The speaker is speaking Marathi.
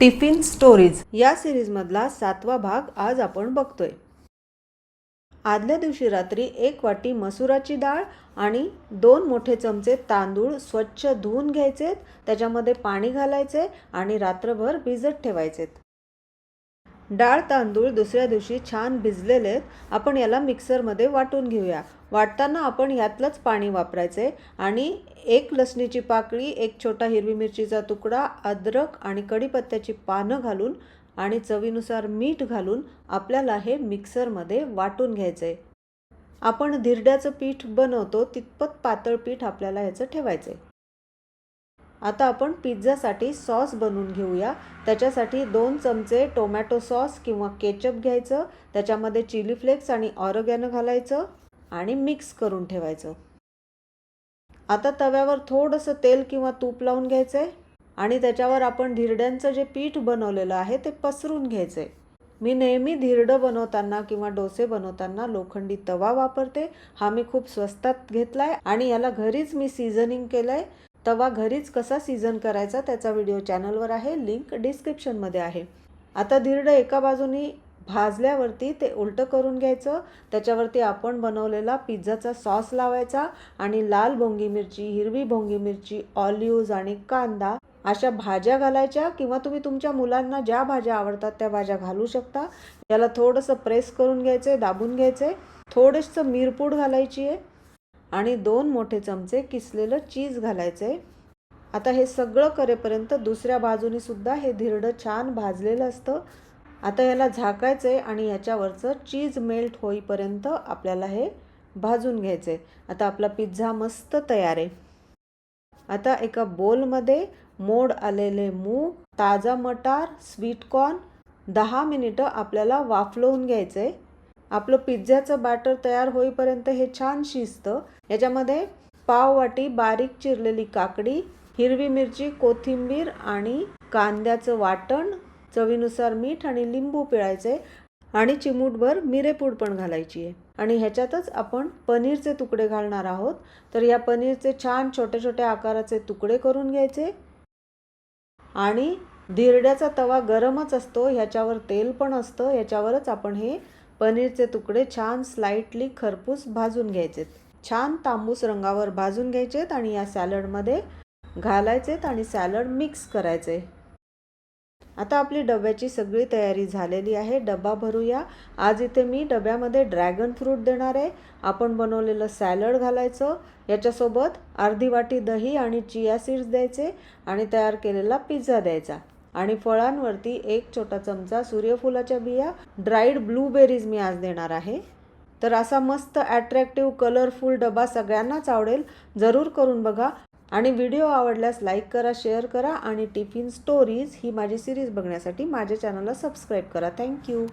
टिफिन स्टोरीज या सिरीजमधला सातवा भाग आज आपण बघतोय. आदल्या दिवशी रात्री एक वाटी मसुराची डाळ आणि दोन मोठे चमचे तांदूळ स्वच्छ धुवून घ्यायचेत त्याच्यामध्ये पाणी घालायचे आणि रात्रभर भिजत ठेवायचेत. डाळ तांदूळ दुसऱ्या दिवशी छान भिजलेले आहेत आपण याला मिक्सरमध्ये वाटून घेऊया. वाटताना आपण यातलंच पाणी वापरायचे आणि एक लसणीची पाकळी एक छोटा हिरवी मिरचीचा तुकडा अद्रक आणि कढीपत्त्याची पानं घालून आणि चवीनुसार मीठ घालून आपल्याला हे मिक्सरमध्ये वाटून घ्यायचं. आहे आपण धिरड्याचं पीठ बनवतो तितपत पातळ पीठ आपल्याला ह्याचं ठेवायचं. आहे आता आपण पिझ्झासाठी सॉस बनवून घेऊया. त्याच्यासाठी दोन चमचे टोमॅटो सॉस किंवा केचप घ्यायचं त्याच्यामध्ये चिली फ्लेक्स आणि ऑरगॅनो घालायचं आणि मिक्स करून ठेवायचं. आता तव्यावर थोडंसं तेल किंवा तूप लावून घ्यायचं आहे आणि त्याच्यावर आपण धिरड्यांचं जे पीठ बनवलेलं आहे ते पसरून घ्यायचं आहे मी नेहमी धिरडं बनवताना किंवा डोसे बनवताना लोखंडी तवा वापरते. हा मी खूप स्वस्तात घेतला आहे आणि याला घरीच मी सीझनिंग केलं आहे तवा घरीच कसा सीझन करायचा त्याचा व्हिडिओ चॅनलवर आहे. लिंक डिस्क्रिप्शनमध्ये आहे. आता धिरडं एका बाजूनी भाजल्यावरती ते उलटं करून घ्यायचं. त्याच्यावरती आपण बनवलेला पिझ्झाचा सॉस लावायचा आणि लाल भोंगी मिरची हिरवी भोंगी मिरची ऑलिव्ज आणि कांदा अशा भाज्या घालायच्या किंवा तुम्ही तुमच्या मुलांना ज्या भाज्या आवडतात त्या भाज्या घालू शकता. याला थोडंसं प्रेस करून घ्यायचं आहे दाबून घ्यायचं आहे थोडंसं मिरपूड घालायची आहे. आणि दोन मोठे चमचे किसलेलं चीज घालायचं आहे आता हे सगळं करेपर्यंत दुसऱ्या बाजूने सुद्धा हे धिरडं छान भाजलेलं असतं. आता याला झाकायचं आहे आणि याच्यावरचं चीज मेल्ट होईपर्यंत आपल्याला हे भाजून घ्यायचं आहे आता आपला पिझ्झा मस्त तयार आहे. आता एका बोलमध्ये मोड आलेले मूग ताजा मटार स्वीटकॉर्न दहा मिनिटं आपल्याला वाफलवून घ्यायचं आहे आपलं पिझ्झ्याचं बॅटर तयार होईपर्यंत हे छान शिजतं. याच्यामध्ये पाव वाटी बारीक चिरलेली काकडी हिरवी मिरची कोथिंबीर आणि कांद्याचं वाटण चवीनुसार मीठ आणि लिंबू पिळायचे आणि चिमूटभर मिरेपूड पण घालायची आहे. आणि ह्याच्यातच आपण पनीरचे तुकडे घालणार आहोत. तर या पनीरचे छान छोटे छोटे आकाराचे तुकडे करून घ्यायचे. आणि धिरड्याचा तवा गरमच असतो ह्याच्यावर तेल पण असतं याच्यावरच आपण हे पनीरचे तुकडे छान स्लाइटली खरपूस भाजून घ्यायचेत छान तांबूस रंगावर भाजून घ्यायचेत आणि या सॅलडमध्ये घालायचेत आणि सॅलड मिक्स करायचे. आता आपली डब्याची सगळी तयारी झालेली आहे. डबा भरूया. आज इथे मी डब्यामध्ये ड्रॅगन फ्रूट देणार आहे. आपण बनवलेलं सॅलड घालायचं. याच्यासोबत अर्धी वाटी दही आणि चिया सीड्स द्यायचे आणि तयार केलेला पिझ्झा द्यायचा. आणि फळांवरती एक छोटा चमचा सूर्यफुलाच्या बिया ड्राईड ब्लूबेरीज मी आज देणार आहे. तर असा मस्त ॲट्रॅक्टिव्ह कलरफुल डबा सगळ्यांनाच आवडेल जरूर करून बघा. आणि व्हिडिओ आवडल्यास लाईक करा शेअर करा आणि टिफिन स्टोरीज ही माझी सिरीज बघण्यासाठी माझ्या चॅनलला सबस्क्राईब करा. थँक्यू